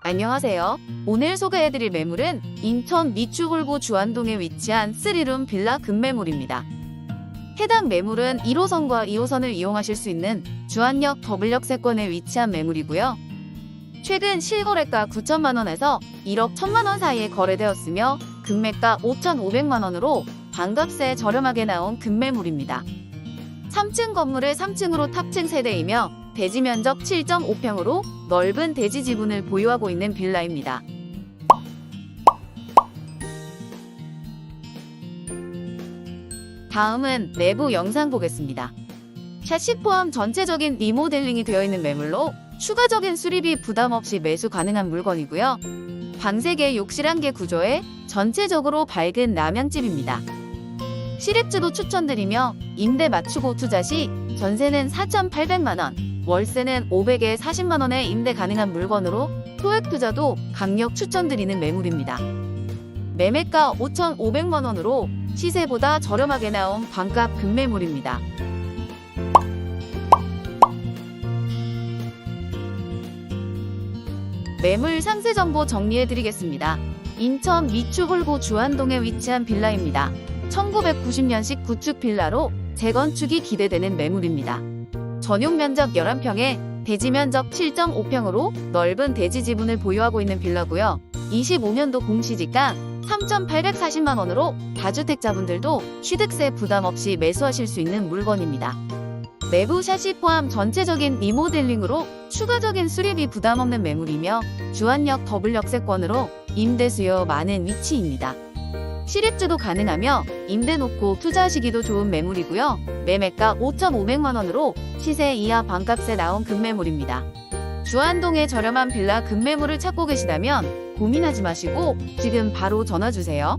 안녕하세요. 오늘 소개해드릴 매물은 인천 미추홀구 주안동에 위치한 3룸 빌라 급매물입니다. 해당 매물은 1호선과 2호선을 이용하실 수 있는 주안역 더블역 세권에 위치한 매물이고요. 최근 실거래가 9천만 원에서 1억 1천만 원 사이에 거래되었으며 금매가 5,500만 원으로 반값에 저렴하게 나온 급매물입니다. 3층 건물을 3층으로 탑층 세대이며 대지 면적 7.5평으로 넓은 대지 지분을 보유하고 있는 빌라입니다. 다음은 내부 영상 보겠습니다. 샤시 포함 전체적인 리모델링이 되어 있는 매물로 추가적인 수리비 부담 없이 매수 가능한 물건이고요. 방 3개, 욕실 1개 구조에 전체적으로 밝은 남양집입니다. 시립주도 추천드리며 임대 맞추고 투자 시 전세는 4,800만원, 월세는 500에 40만원에 임대 가능한 물건으로 토액 투자도 강력 추천드리는 매물입니다. 매매가 5,500만원으로 시세보다 저렴하게 나온 반값 급매물입니다. 매물 상세 정보 정리해드리겠습니다. 인천 미추홀구 주안동에 위치한 빌라입니다. 1990년식 구축 빌라로 재건축이 기대되는 매물입니다. 전용 면적 11평에 대지 면적 7.5평으로 넓은 대지 지분을 보유하고 있는 빌라고요. 25년도 공시지가 3,840만 원으로 다주택자분들도 취득세 부담 없이 매수하실 수 있는 물건입니다. 내부 샷시 포함 전체적인 리모델링으로 추가적인 수리비 부담 없는 매물이며 주안역 더블 역세권으로 임대 수요 많은 위치입니다. 실입주도 가능하며 임대 놓고 투자하시기도 좋은 매물이고요. 매매가 5,500만 원으로 시세 이하 반값에 나온 급매물입니다. 주안동의 저렴한 빌라 급매물을 찾고 계시다면 고민하지 마시고 지금 바로 전화 주세요.